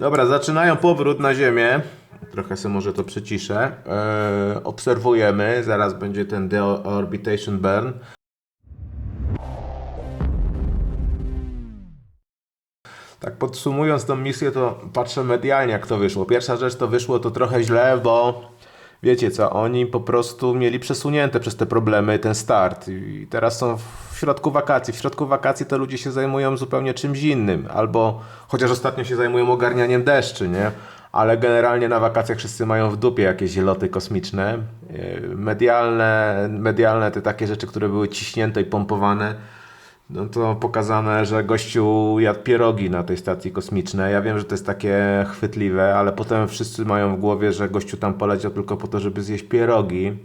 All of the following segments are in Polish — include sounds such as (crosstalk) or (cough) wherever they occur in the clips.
Dobra, zaczynają powrót na Ziemię. Trochę sobie może to przyciszę. Eee, obserwujemy, zaraz będzie ten deorbitation burn. Tak podsumując tą misję, to patrzę medialnie jak to wyszło. Pierwsza rzecz to wyszło to trochę źle, bo wiecie co, oni po prostu mieli przesunięte przez te problemy ten start i teraz są w środku wakacji. W środku wakacji to ludzie się zajmują zupełnie czymś innym, albo chociaż ostatnio się zajmują ogarnianiem deszczy, nie? Ale generalnie na wakacjach wszyscy mają w dupie jakieś loty kosmiczne. Yy, Medialne, medialne te takie rzeczy, które były ciśnięte i pompowane, no to pokazane, że gościu jadł pierogi na tej stacji kosmicznej. Ja wiem, że to jest takie chwytliwe, ale potem wszyscy mają w głowie, że gościu tam poleciał tylko po to, żeby zjeść pierogi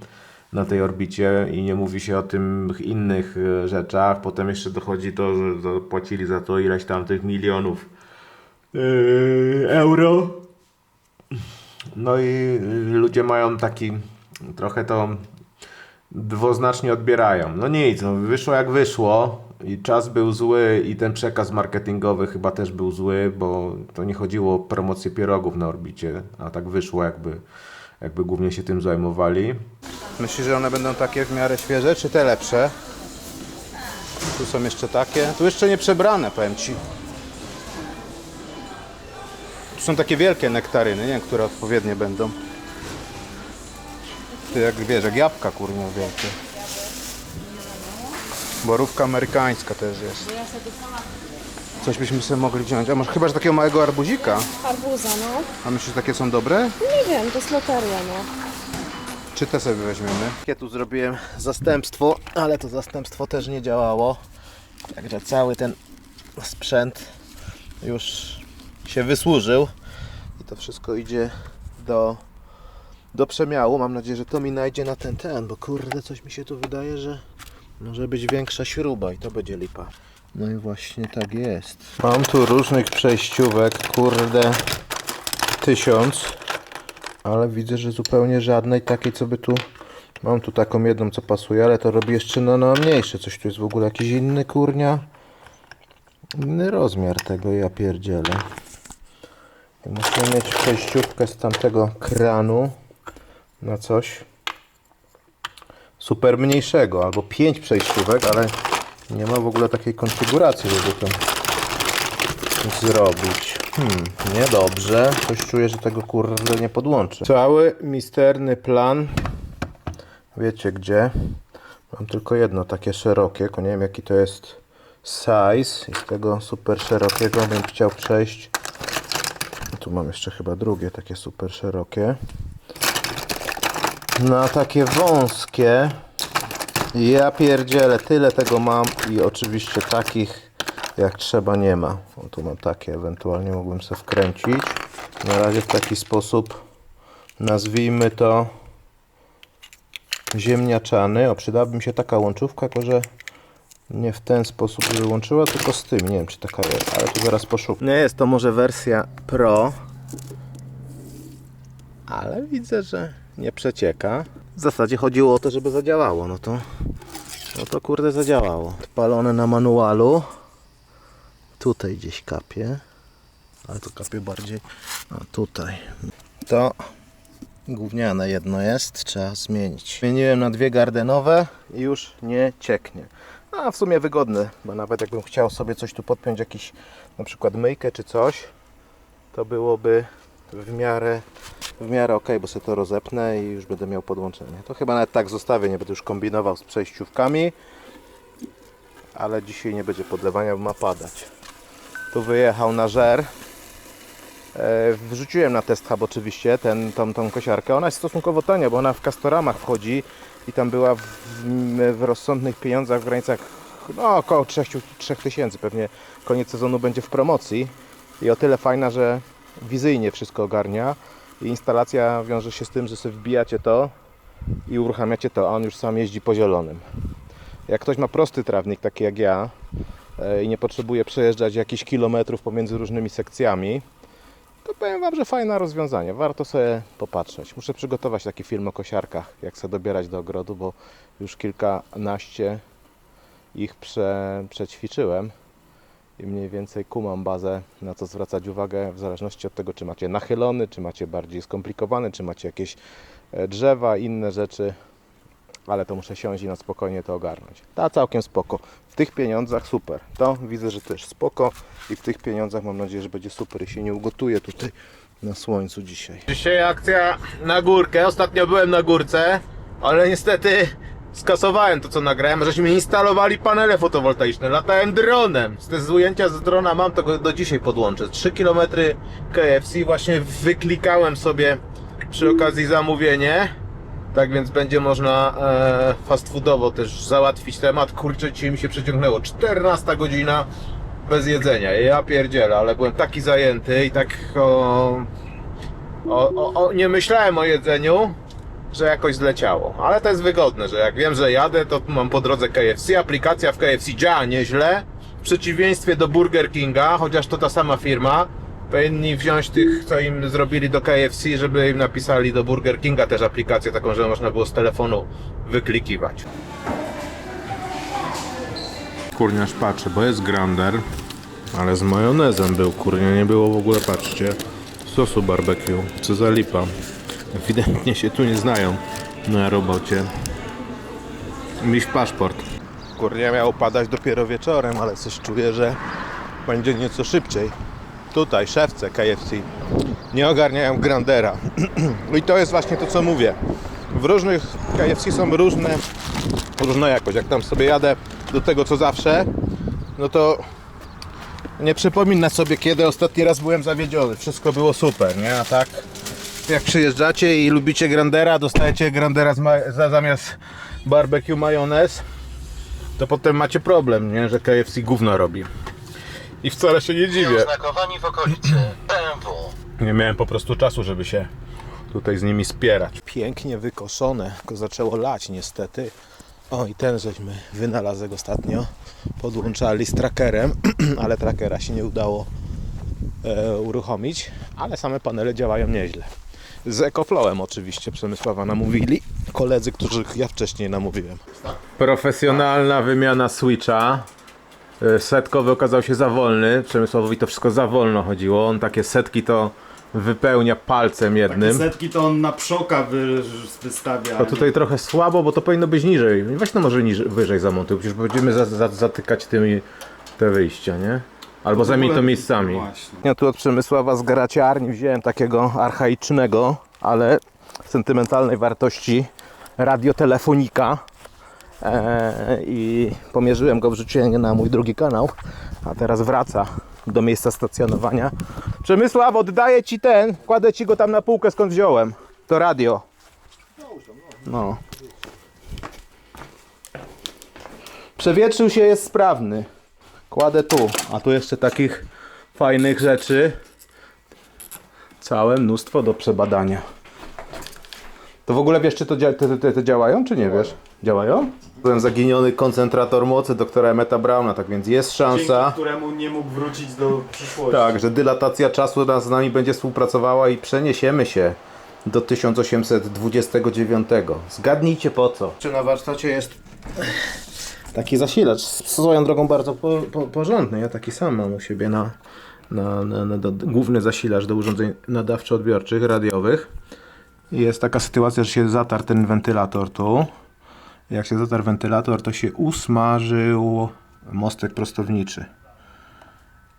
na tej orbicie i nie mówi się o tym innych e, rzeczach. Potem jeszcze dochodzi to, że zapłacili za to ileś tam tych milionów yy, euro. No i y, ludzie mają taki trochę to dwuznacznie odbierają. No nic, no wyszło jak wyszło i czas był zły i ten przekaz marketingowy chyba też był zły, bo to nie chodziło o promocję pierogów na orbicie, a tak wyszło jakby, jakby głównie się tym zajmowali. Myślisz, że one będą takie w miarę świeże, czy te lepsze? Tu są jeszcze takie. Tu jeszcze nie przebrane, powiem Ci. Tu są takie wielkie nektaryny, nie które odpowiednie będą. Ty jak wiesz, jak jabłka kurnia wielkie. Borówka amerykańska też jest. Coś byśmy sobie mogli wziąć. A masz chyba, że takiego małego arbuzika. Arbuza, no. A myślisz, że takie są dobre? Nie wiem, to jest loteria, no. Czy te sobie weźmiemy? Ja tu zrobiłem zastępstwo, ale to zastępstwo też nie działało. Także cały ten sprzęt już się wysłużył. I to wszystko idzie do, do przemiału. Mam nadzieję, że to mi najdzie na ten ten, bo kurde, coś mi się tu wydaje, że może być większa śruba i to będzie lipa. No i właśnie tak jest. Mam tu różnych przejściówek, kurde, tysiąc ale widzę, że zupełnie żadnej takiej, co by tu... Mam tu taką jedną, co pasuje, ale to robi jeszcze na, na mniejsze. Coś tu jest w ogóle jakiś inny, kurnia. Inny rozmiar tego, ja pierdzielę. I muszę mieć przejściówkę z tamtego kranu na coś super mniejszego, albo pięć przejściówek, ale nie ma w ogóle takiej konfiguracji, żeby to zrobić. Hmm, niedobrze. Coś czuję, że tego kurde nie podłączę. Cały misterny plan. Wiecie gdzie? Mam tylko jedno takie szerokie, nie wiem jaki to jest size. I z tego super szerokiego bym chciał przejść. Tu mam jeszcze chyba drugie takie super szerokie. Na takie wąskie. Ja pierdzielę, tyle tego mam i oczywiście takich jak trzeba nie ma. O, tu mam takie, ewentualnie mógłbym sobie wkręcić. Na razie w taki sposób nazwijmy to ziemniaczany. O, przydałaby mi się taka łączówka, tylko że nie w ten sposób by łączyła, tylko z tym. Nie wiem, czy taka jest, ale to zaraz poszukam. Nie jest to może wersja Pro, ale widzę, że nie przecieka. W zasadzie chodziło o to, żeby zadziałało. No to, no to kurde zadziałało. Odpalone na manualu. Tutaj gdzieś kapie. Ale to kapie bardziej. A tutaj. To gówniane jedno jest. Trzeba zmienić. Zmieniłem na dwie gardenowe i już nie cieknie. A w sumie wygodne, bo nawet jakbym chciał sobie coś tu podpiąć, jakiś na przykład myjkę czy coś, to byłoby w miarę, w miarę ok, bo sobie to rozepnę i już będę miał podłączenie. To chyba nawet tak zostawię, nie będę już kombinował z przejściówkami, ale dzisiaj nie będzie podlewania, bo ma padać. Tu wyjechał na żer. E, Wrzuciłem na test hub oczywiście ten, tą, tą kosiarkę. Ona jest stosunkowo tania, bo ona w Castoramach wchodzi i tam była w, w rozsądnych pieniądzach w granicach no, około 3000 pewnie koniec sezonu będzie w promocji i o tyle fajna, że wizyjnie wszystko ogarnia instalacja wiąże się z tym, że sobie wbijacie to i uruchamiacie to, a on już sam jeździ po zielonym. Jak ktoś ma prosty trawnik, taki jak ja, e, i nie potrzebuje przejeżdżać jakichś kilometrów pomiędzy różnymi sekcjami, to powiem Wam, że fajne rozwiązanie. Warto sobie popatrzeć. Muszę przygotować taki film o kosiarkach, jak sobie dobierać do ogrodu, bo już kilkanaście ich prze, przećwiczyłem i mniej więcej kumam bazę, na co zwracać uwagę w zależności od tego, czy macie nachylony, czy macie bardziej skomplikowane, czy macie jakieś e, drzewa, inne rzeczy, ale to muszę siąść i na spokojnie to ogarnąć. Ta całkiem spoko. W tych pieniądzach super. To widzę, że też spoko i w tych pieniądzach mam nadzieję, że będzie super i się nie ugotuje tutaj na słońcu dzisiaj. Dzisiaj akcja na górkę. Ostatnio byłem na górce, ale niestety skasowałem to co nagrałem. Żeśmy instalowali panele fotowoltaiczne. Latałem dronem. Z te z ujęcia z drona mam to do dzisiaj podłączę. 3 km KFC właśnie wyklikałem sobie przy okazji zamówienie. Tak więc będzie można e, fast foodowo też załatwić temat. Kurczę, dzisiaj mi się przeciągnęło 14 godzina bez jedzenia. Ja pierdzielę, ale byłem taki zajęty i tak o, o, o, nie myślałem o jedzeniu, że jakoś zleciało. Ale to jest wygodne, że jak wiem, że jadę, to mam po drodze KFC. Aplikacja w KFC działa nieźle. W przeciwieństwie do Burger Kinga, chociaż to ta sama firma, powinni wziąć tych, co im zrobili do KFC, żeby im napisali do Burger Kinga też aplikację taką, że można było z telefonu wyklikiwać. Kurniarz patrzy, bo jest grander, ale z majonezem był, kurnia, nie było w ogóle, patrzcie, sosu barbecue, co za lipa. Ewidentnie się tu nie znają na robocie. Miś paszport. Kurnia miało padać dopiero wieczorem, ale coś czuję, że będzie nieco szybciej. Tutaj szewce KFC nie ogarniają grandera. (clears throat) I to jest właśnie to, co mówię. W różnych KFC są różne, różna jakość. Jak tam sobie jadę do tego, co zawsze, no to nie przypomina sobie, kiedy ostatni raz byłem zawiedziony. Wszystko było super, nie? A tak jak przyjeżdżacie i lubicie grandera, dostajecie grandera za, zamiast barbecue majonez, to potem macie problem, nie? Że KFC gówno robi. I wcale się nie dziwię. Oznakowani w okolicy BMW. Nie miałem po prostu czasu, żeby się tutaj z nimi spierać. Pięknie wykoszone, tylko zaczęło lać niestety. O i ten żeśmy wynalazek ostatnio podłączali z trackerem, (clears throat) ale trackera się nie udało e, uruchomić, ale same panele działają nieźle. Z EcoFlowem oczywiście Przemysława namówili koledzy, których ja wcześniej namówiłem. Profesjonalna wymiana switcha. Y, Setkowy okazał się za wolny. Przemysławowi to wszystko za wolno chodziło. On takie setki to wypełnia palcem jednym. Setki to on na przoka wy, wystawia. To tutaj trochę słabo, bo to powinno być niżej. Weź to może niżej, wyżej zamontuj, przecież będziemy za, za, zatykać tymi te wyjścia, nie? Albo zamień to miejscami. Właśnie. Ja tu od Przemysława z garaciarni wziąłem takiego archaicznego, ale sentymentalnej wartości radiotelefonika e, i pomierzyłem go, wrzuciłem na mój drugi kanał, a teraz wraca do miejsca stacjonowania. Przemysław, oddaję Ci ten, kładę Ci go tam na półkę, skąd wziąłem. To radio. No. Przewietrzył się, jest sprawny. Kładę tu, a tu jeszcze takich fajnych rzeczy. Całe mnóstwo do przebadania. To w ogóle wiesz, czy to, dzia- te, te, te działają, czy nie wiesz? Działają? Byłem zaginiony koncentrator mocy doktora Emeta Brauna, tak więc jest szansa. Dzięki któremu nie mógł wrócić do przyszłości. Tak, że dylatacja czasu nas- z nami będzie współpracowała i przeniesiemy się do 1829. Zgadnijcie po co. Czy na warsztacie jest taki zasilacz, swoją drogą bardzo po, po, porządny. Ja taki sam mam u siebie na, na, na, na główny zasilacz do urządzeń nadawczo-odbiorczych, radiowych. Jest taka sytuacja, że się zatarł ten wentylator tu. Jak się zatarł wentylator, to się usmażył mostek prostowniczy.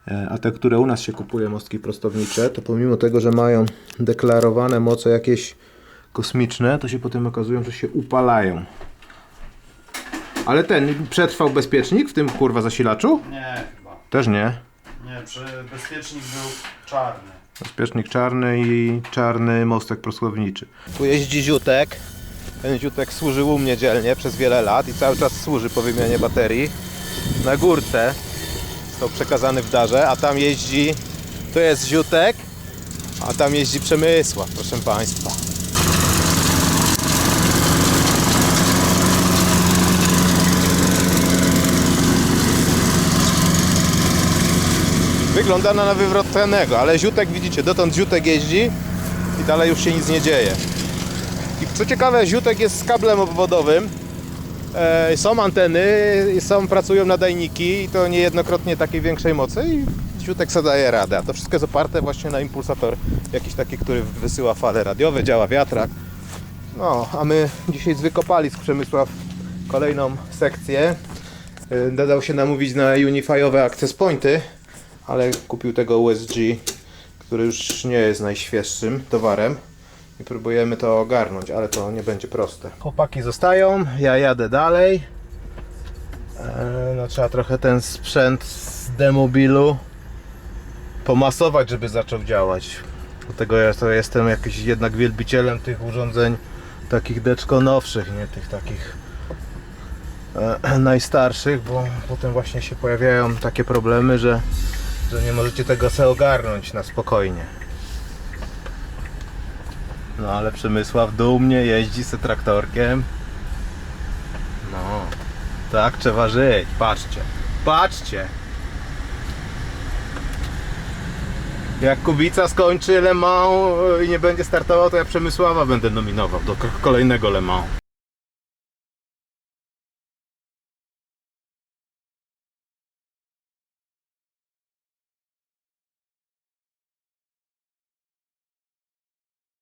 E, A te, które u nas się kupuje, mostki prostownicze, to pomimo tego, że mają deklarowane moce jakieś kosmiczne, to się potem okazują, że się upalają. Ale ten przetrwał bezpiecznik w tym kurwa zasilaczu? Nie, chyba. Też nie. Nie, przy bezpiecznik był czarny. Bezpiecznik czarny i czarny mostek prostowniczy. Tu jeździ ziutek. Ten ziutek służył u mnie dzielnie przez wiele lat i cały czas służy po wymianie baterii. Na górce został przekazany w darze, a tam jeździ, to jest ziutek, a tam jeździ Przemysław, proszę Państwa. Wygląda na wywróconego, ale ziutek widzicie, dotąd ziutek jeździ i dalej już się nic nie dzieje. I co ciekawe, ziutek jest z kablem obwodowym E, są anteny, są, pracują nadajniki i to niejednokrotnie takiej większej mocy i ciutek sobie daje radę. A to wszystko jest oparte właśnie na impulsator jakiś taki, który wysyła fale radiowe, działa wiatrak. No, a my dzisiaj z Wykopalisk Przemysław kolejną sekcję. Y, Dodał się namówić na Unifyowe access pointy, ale kupił tego USG, który już nie jest najświeższym towarem. I próbujemy to ogarnąć, ale to nie będzie proste. Chłopaki zostają, ja jadę dalej. E, No trzeba trochę ten sprzęt z demobilu pomasować, żeby zaczął działać. Dlatego ja to jestem jakiś jednak wielbicielem tych urządzeń takich deczko nowszych, nie tych takich e, (clears throat) najstarszych, bo potem właśnie się pojawiają takie problemy, że, że nie możecie tego se ogarnąć na spokojnie. No ale Przemysław dumnie jeździ se traktorkiem. No, tak trzeba żyć. Patrzcie, patrzcie. Jak Kubica skończy Le Mans i nie będzie startował, to ja Przemysława będę nominował do kolejnego Le Mans.